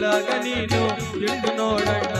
ನೀನು ತಿಳಿದು ನೋಡಣ್ಣ.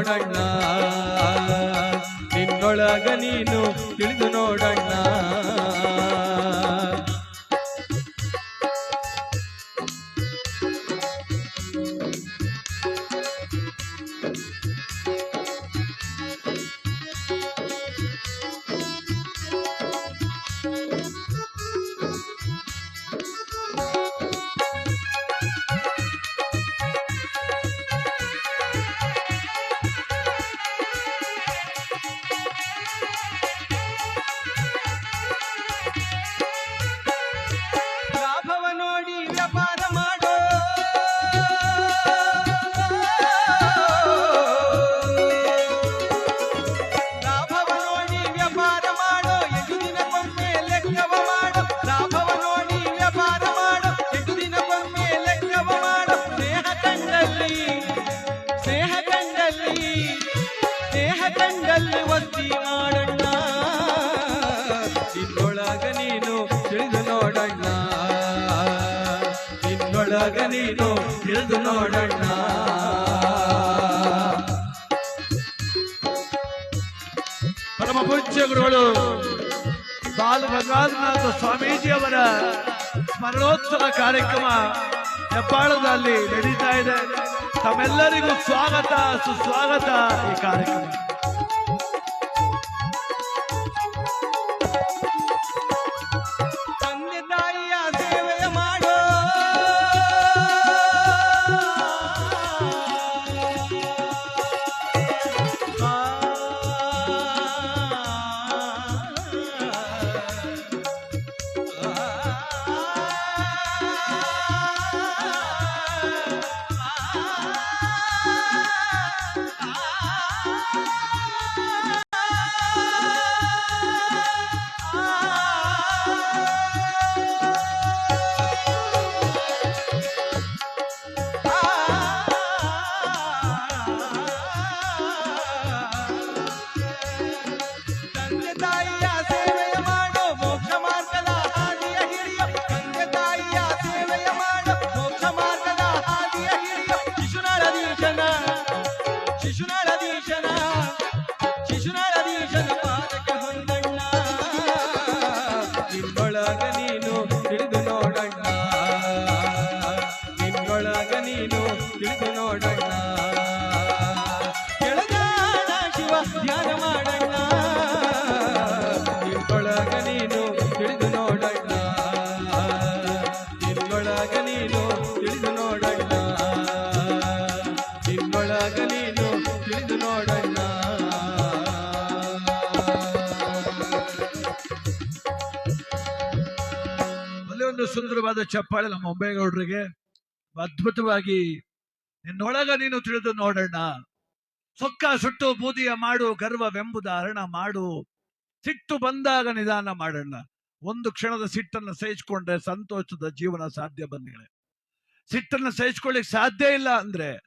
ನೋಡಣ್ಣ. ನಿನ್ನೊಳಗ ನೀನು ನಿನ್ನೊಳಗ ನೀನು ಇಳಿದು ನೋಡಣ್ಣ. ಪರಮ ಪೂಜ್ಯ ಗುರುಗಳು, ಬಾಲ ಗಂಗಾಧರನಾಥ ಸ್ವಾಮೀಜಿಯವರ ಸ್ಮರಣೋತ್ಸವ ಕಾರ್ಯಕ್ರಮ ಹೆಬ್ಬಾಳದಲ್ಲಿ ನಡೀತಾ ಇದೆ. ತಮ್ಮೆಲ್ಲರಿಗೂ ಸ್ವಾಗತ, ಸುಸ್ವಾಗತ ಈ ಕಾರ್ಯಕ್ರಮ. ಒಂದು ಸುಂದರವಾದ ಚಪ್ಪಾಳೆ ನಮ್ಮ ಮೊಂಬೇಗೌಡರಿಗೆ ಅದ್ಭುತವಾಗಿ, ನಿನ್ನೊಳಗ ನೀನು ತಿಳಿದು ನೋಡೋಣ ಸೊಕ್ಕ ಸುಟ್ಟು ಬೂದಿಯ ಮಾಡು, ಗರ್ವವೆಂಬುದ ಹರಣ ಮಾಡು. ಸಿಟ್ಟು ಬಂದಾಗ ನಿಧಾನ ಮಾಡೋಣ ಒಂದು ಕ್ಷಣದ ಸಿಟ್ಟನ್ನು ಸಹಿಸಿಕೊಂಡ್ರೆ ಸಂತೋಷದ ಜೀವನ ಸಾಧ್ಯ ಬಂದಿದೆ ಸಿಟ್ಟನ್ನು ಸಹಿಸ್ಕೊಳ್ಳಿಕ್ ಸಾಧ್ಯ ಇಲ್ಲ ಅಂದ್ರೆ,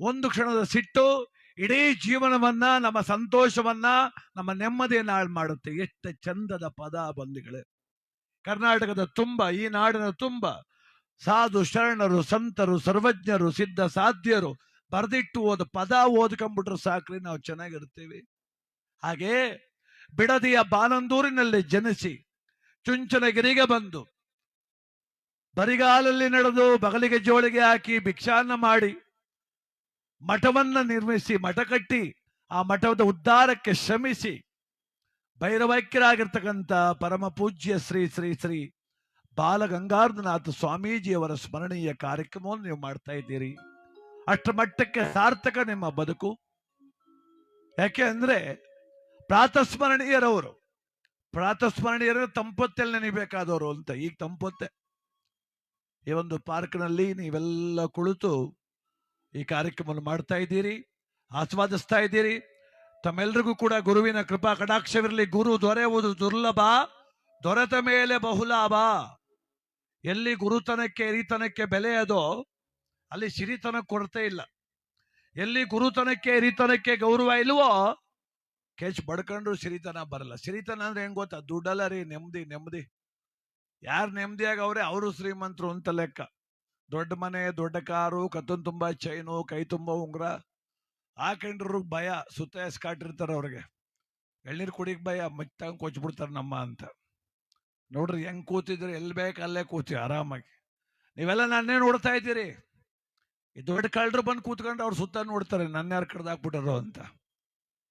ಒಂದು ಕ್ಷಣದ ಸಿಟ್ಟು ಇಡೀ ಜೀವನವನ್ನ, ನಮ್ಮ ಸಂತೋಷವನ್ನ, ನಮ್ಮ ನೆಮ್ಮದಿಯನ್ನ ಹಾಳು ಮಾಡುತ್ತೆ. ಎಷ್ಟು ಚಂದದ ಪದ ಬಂದಿಗಳೇ. ಕರ್ನಾಟಕದ ತುಂಬ, ಈ ನಾಡಿನ ತುಂಬ ಸಾಧು, ಶರಣರು, ಸಂತರು, ಸರ್ವಜ್ಞರು, ಸಿದ್ಧ, ಸಾಧ್ಯರು ಬರೆದಿಟ್ಟು ಓದ, ಪದ ಓದ್ಕೊಂಡ್ಬಿಟ್ರೆ ಸಾಕ್ರಿ, ನಾವು ಚೆನ್ನಾಗಿರ್ತೀವಿ. ಹಾಗೆ ಬಿಡದಿಯ ಬಾನಂದೂರಿನಲ್ಲಿ ಜನಿಸಿ ಚುಂಚನಗಿರಿಗೆ ಬಂದು ಬರಿಗಾಲಲ್ಲಿ ನಡೆದು ಬಗಲಿಗೆ ಜೋಳಿಗೆ ಹಾಕಿ ಭಿಕ್ಷಾನ್ನ ಮಾಡಿ ಮಠವನ್ನ ನಿರ್ಮಿಸಿ, ಮಠ ಕಟ್ಟಿ, ಆ ಮಠದ ಉದ್ಧಾರಕ್ಕೆ ಶ್ರಮಿಸಿ ಭೈರವೈಕ್ಯರಾಗಿರ್ತಕ್ಕಂಥ ಪರಮ ಪೂಜ್ಯ ಶ್ರೀ ಶ್ರೀ ಶ್ರೀ ಬಾಲಗಂಗಾಧರನಾಥ ಸ್ವಾಮೀಜಿಯವರ ಸ್ಮರಣೀಯ ಕಾರ್ಯಕ್ರಮವನ್ನು ನೀವು ಮಾಡ್ತಾ ಇದ್ದೀರಿ. ಅಷ್ಟರ ಮಟ್ಟಕ್ಕೆ ಸಾರ್ಥಕ ನಿಮ್ಮ ಬದುಕು. ಯಾಕೆ ಅಂದ್ರೆ ಪ್ರಾತಸ್ಮರಣೀಯರವರು ಪ್ರಾತಸ್ಮರಣೀಯರು ತಂಪೊತ್ತಲ್ಲಿ ನೆನಿಬೇಕಾದವರು ಅಂತ, ಈಗ ತಂಪೊತ್ತೆ. ಈ ಒಂದು ಪಾರ್ಕ್ನಲ್ಲಿ ನೀವೆಲ್ಲ ಕುಳಿತು ಈ ಕಾರ್ಯಕ್ರಮವನ್ನು ಮಾಡ್ತಾ ಇದ್ದೀರಿ, ಆಸ್ವಾದಿಸ್ತಾ ಇದ್ದೀರಿ. ತಮ್ಮೆಲ್ರಿಗೂ ಕೂಡ ಗುರುವಿನ ಕೃಪಾ ಕಟಾಕ್ಷವಿರಲಿ. ಗುರು ದೊರೆಯುವುದು ದುರ್ಲಭ, ದೊರೆತ ಮೇಲೆ ಬಹುಲಾಭ. ಎಲ್ಲಿ ಗುರುತನಕ್ಕೆ, ಹಿರಿತನಕ್ಕೆ ಬೆಲೆ ಅದೋ, ಅಲ್ಲಿ ಸಿರಿತನ ಕೊರತೆ ಇಲ್ಲ. ಎಲ್ಲಿ ಗುರುತನಕ್ಕೆ, ಹಿರಿತನಕ್ಕೆ ಗೌರವ ಇಲ್ವೋ, ಕೆಚ್ ಬಡ್ಕೊಂಡ್ರು ಸಿರಿತನ ಬರಲ್ಲ. ಸಿರಿತನ ಅಂದ್ರೆ ಹೆಂಗ್ ಗೊತ್ತಾ? ದುಡ್ಡಲ್ಲ ರೀ, ನೆಮ್ಮದಿ ನೆಮ್ಮದಿ. ಯಾರು ನೆಮ್ಮದಿಯಾಗಿ ಅವ್ರೆ? ಅವರು ಶ್ರೀಮಂತರು ಅಂತ ಲೆಕ್ಕ. ದೊಡ್ಡ ಮನೆ, ದೊಡ್ಡ ಕಾರು, ಕತ್ತನ್ ತುಂಬಾ ಚೈನು ಕೈ ತುಂಬಾ ಉಂಗ್ರ. ಹಾಕೊಂಡ್ರು ಭಯ, ಸುತ್ತ ಎಸ್ಕಾಟಿರ್ತಾರೆ ಅವ್ರಿಗೆ. ಎಳ್ನೀರು ಕುಡಿಯಕ್ ಭಯ ಮಚ್ಚಂಗೆ ಕೊಚ್ಬಿಡ್ತಾರೆ ನಮ್ಮ ಅಂತ. ನೋಡ್ರಿ ಹೆಂಗ್ ಕೂತಿದ್ರೆ ಎಲ್ಲಿ ಬೇಕು ಅಲ್ಲೇ ಕೂತಿ ಆರಾಮಾಗಿ. ನೀವೆಲ್ಲ ನನ್ನೇ ನೋಡ್ತಾ ಇದ್ದೀರಿ. ಈ ದೊಡ್ಡ ಕಳ್ಳರು ಬಂದು ಕೂತ್ಕೊಂಡು ಅವ್ರು ಸುತ್ತ ನೋಡ್ತಾರೆ ನನ್ನ ಯಾರು ಕಡ್ದಾಕ್ಬಿಟ್ಟರು ಅಂತ.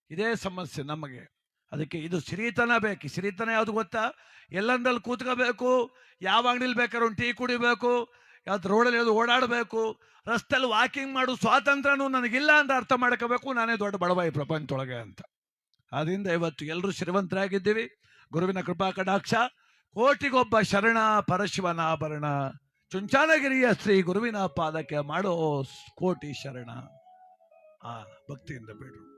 ಇದೇ ಸಮಸ್ಯೆ ನಮಗೆ. ಅದಕ್ಕೆ ಇದು ಸಿರಿತನ ಬೇಕು. ಸಿರಿತನ ಯಾವ್ದು ಗೊತ್ತಾ? ಎಲ್ಲಂದಲ್ಲಿ ಕೂತ್ಕೋಬೇಕು, ಯಾವ ಅಂಗಡಿಲಿ ಬೇಕಾದ್ರೆ ಒಂದು ಟೀ ಕುಡಿಬೇಕು ಯಾವ್ದು ರೋಡಲ್ಲಿ ಯಾವ್ದು ಓಡಾಡಬೇಕು ರಸ್ತೆಯಲ್ಲಿ ವಾಕಿಂಗ್ ಮಾಡು ಸ್ವಾತಂತ್ರ್ಯನೂ ನನಗಿಲ್ಲ ಅಂತ ಅರ್ಥ ಮಾಡ್ಕೋಬೇಕು, ನಾನೇ ದೊಡ್ಡ ಬಡವಾಯಿ ಪ್ರಪಂಚದೊಳಗೆ ಅಂತ. ಆದ್ರಿಂದ ಇವತ್ತು ಎಲ್ಲರೂ ಶ್ರೀಮಂತರಾಗಿದ್ದೀವಿ. ಗುರುವಿನ ಕೃಪಾ ಕಟಾಕ್ಷ. ಕೋಟಿಗೊಬ್ಬ ಶರಣ ಪರಶಿವನ ಆಭರಣ ಚುಂಚಾನಗಿರಿಯ ಶ್ರೀ ಗುರುವಿನ ಪಾದಕ್ಕೆ ಮಾಡೋ ಕೋಟಿ ಶರಣ. ಆ ಭಕ್ತಿಯಿಂದ ಬೇಡು